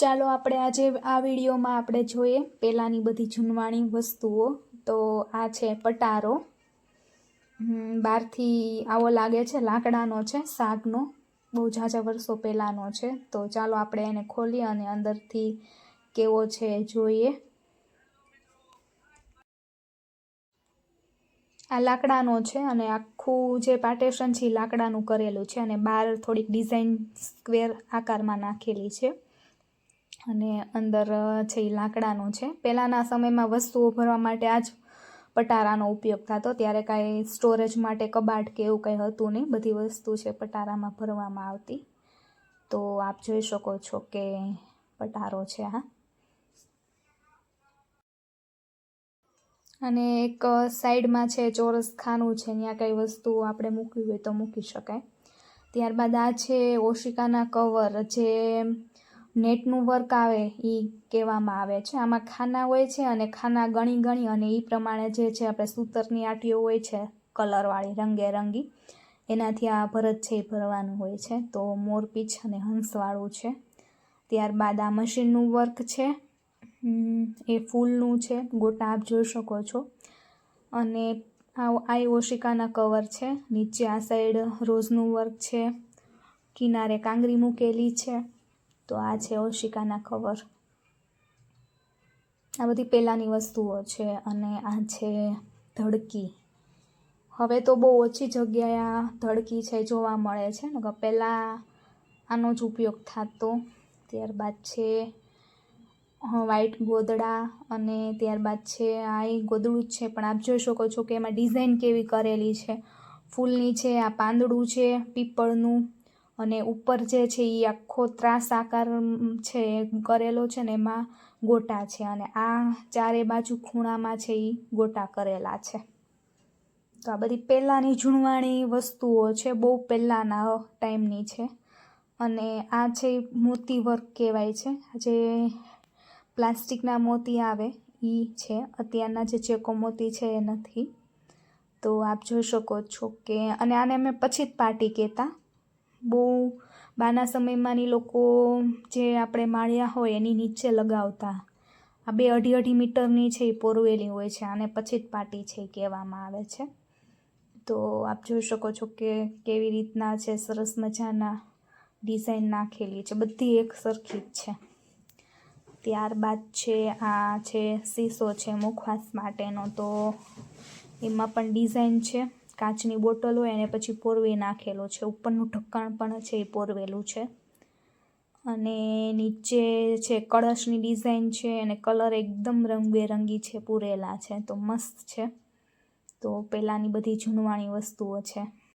ચાલો આપણે આજે આ વિડીયોમાં આપણે જોઈએ પહેલાંની બધી જૂનવાણી વસ્તુઓ. તો આ છે પટારો. બહારથી આવો લાગે છે, લાકડાનો છે, શાકનો. બહુ ઝાઝા વર્ષો પહેલાંનો છે. તો ચાલો આપણે એને ખોલીએ અને અંદરથી કેવો છે જોઈએ. આ લાકડાનો છે અને આખું જે પાર્ટેશન છે લાકડાનું કરેલું છે અને બહાર થોડીક ડિઝાઇન સ્ક્વેર આકારમાં નાખેલી છે. અને અંદર છે એ લાકડાનો છે. પહેલાંના સમયમાં વસ્તુઓ ભરવા માટે આ જ પટારાનો ઉપયોગ થતો. ત્યારે કાંઈ સ્ટોરેજ માટે કબાટ કે એવું કંઈ હતું નહીં. બધી વસ્તુ છે પટારામાં ભરવામાં આવતી. તો આપ જોઈ શકો છો કે પટારો છે આ. અને એક સાઈડમાં છે ચોરસ ખાનું છે. ત્યાં કંઈ વસ્તુ આપણે મૂકવી હોય તો મૂકી શકાય. ત્યારબાદ આ છે ઓશિકાના કવર, જે નેટનું વર્ક આવે એ કહેવામાં આવે છે. આમાં ખાના હોય છે અને ખાના ગણી ગણી અને એ પ્રમાણે જે છે આપણે સૂતરની આટીઓ હોય છે, કલરવાળી, રંગેરંગી, એનાથી આ ભરત છે એ ભરવાનું હોય છે. તો મોરપીંછ અને હંસવાળું છે. ત્યારબાદ આ મશીનનું વર્ક છે. એ ફૂલનું છે. ગોટા આપ જોઈ શકો છો. અને આ ઓશિકાના કવર છે. નીચે આ સાઈડ રોઝનું વર્ક છે. કિનારે કાંગરી મૂકેલી છે. તો આ છે ઓશિકાના કવર આ બધી પહેલાંની વસ્તુઓ છે અને આ છે ધડકી. હવે તો બહુ ઓછી જગ્યાએ ધડકી છે જોવા મળે છે. ને પહેલાં આનો જ ઉપયોગ થતો. ત્યારબાદ છે વ્હાઈટ ગોદડા અને ત્યારબાદ છે, આ એ ગોદડું જ છે. પણ આપ જોઈ શકો છો કે એમાં ડિઝાઇન કેવી કરેલી છે. ફૂલની છે, આ પાંદડું છે, પીપળનું. અને ઉપર જે છે એ આખો ત્રાસ આકાર છે, કરેલો છે ને એમાં ગોટા છે અને આ ચારે બાજુ ખૂણામાં છે એ ગોટા કરેલા છે. તો આ બધી પહેલાંની ઝૂણવાણી વસ્તુઓ છે, બહુ પહેલાંના ટાઈમની છે. અને આ છે મોતી વર્ક કહેવાય છે, જે પ્લાસ્ટિકના મોતી આવે એ છે, અત્યારના જે ચેકો મોતી છે એ નથી. તો આપ જોઈ શકો છો કે, અને આને અમે પછી જ પાર્ટી કહેતા. બહુ બાના સમયમાંની લોકો જે આપણે માળિયા હોય એની નીચે લગાવતા. આ બે અઢી અઢી મીટરની છે એ પોરવેલી હોય છે, આને પછી જ પાટી છે એ કહેવામાં આવે છે. તો આપ જોઈ શકો છો કે કેવી રીતના છે, સરસ મજાના ડિઝાઇન નાખેલી છે, બધી એક સરખી જ છે. ત્યારબાદ છે, આ છે, સીસો છે મુખવાસ માટેનો, તો એમાં પણ ડિઝાઇન છે. કાચની બોટલ હોય એને પછી પોરવી નાખેલો છે. ઉપરનું ઢક્કણ પણ છે એ પોરવેલું છે. અને નીચે છે કળશની ડિઝાઇન છે અને કલર એકદમ રંગબેરંગી છે, પૂરેલા છે. તો મસ્ત છે. તો પહેલાંની બધી જૂનવાણી વસ્તુઓ છે.